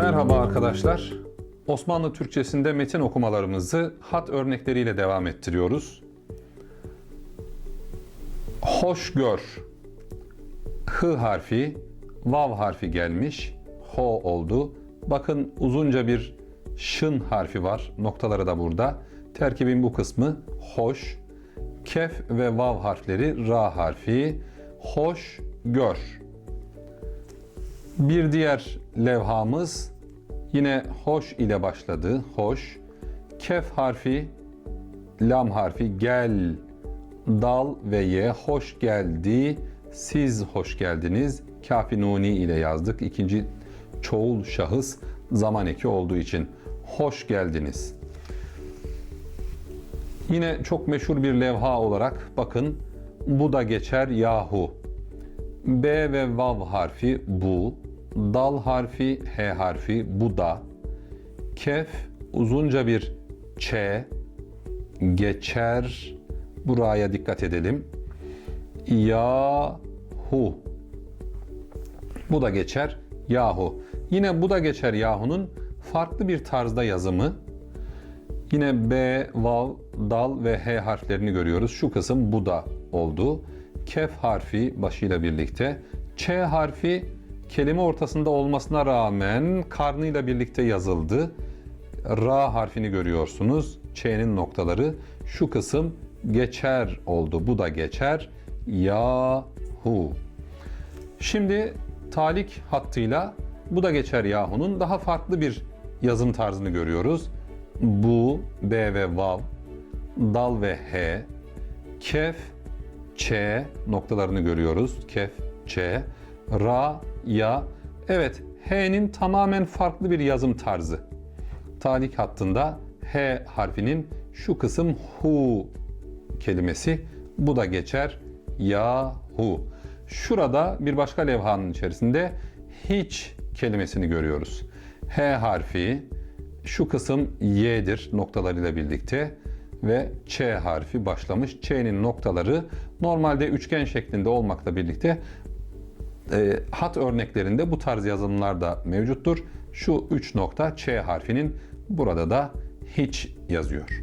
Merhaba arkadaşlar. Osmanlı Türkçesinde metin okumalarımızı hat örnekleriyle devam ettiriyoruz. Hoş gör. H harfi, vav harfi gelmiş. Ho oldu. Bakın uzunca bir şın harfi var. Noktaları da burada. Terkibin bu kısmı hoş. Kef ve vav harfleri ra harfi. Hoş gör. Bir diğer levhamız yine hoş ile başladı. Hoş. Kef harfi, lam harfi, gel, dal ve ye. Hoş geldi. Siz hoş geldiniz. Kafi nuni ile yazdık. İkinci çoğul şahıs zaman eki olduğu için hoş geldiniz. Yine çok meşhur bir levha olarak bakın bu da geçer yahu. B ve vav harfi bu, dal harfi H harfi bu da, kef uzunca bir ç, geçer, buraya dikkat edelim. Yahu. Bu da geçer yahu. Yine bu da geçer yahunun farklı bir tarzda yazımı. Yine B, vav, dal ve H harflerini görüyoruz. Şu kısım bu da oldu. Kef harfi başıyla birlikte. Ç harfi kelime ortasında olmasına rağmen karnıyla birlikte yazıldı. Ra harfini görüyorsunuz. Ç'nin noktaları. Şu kısım geçer oldu. Bu da geçer. Yahu. Şimdi talik hattıyla bu da geçer yahunun daha farklı bir yazım tarzını görüyoruz. Bu, B ve vav, dal ve H, kef, ç noktalarını görüyoruz. Kef, ç, ra, ya. Evet, H'nin tamamen farklı bir yazım tarzı. Talik hattında H harfinin şu kısım hu kelimesi. Bu da geçer yahu. Şurada bir başka levhanın içerisinde hiç kelimesini görüyoruz. H harfi şu kısım y'dir noktalarıyla birlikte ve ç harfi başlamış. Ç'nin noktaları normalde üçgen şeklinde olmakla birlikte e, hat örneklerinde bu tarz yazılımlar da mevcuttur. Şu üç nokta ç harfinin burada da hiç yazıyor.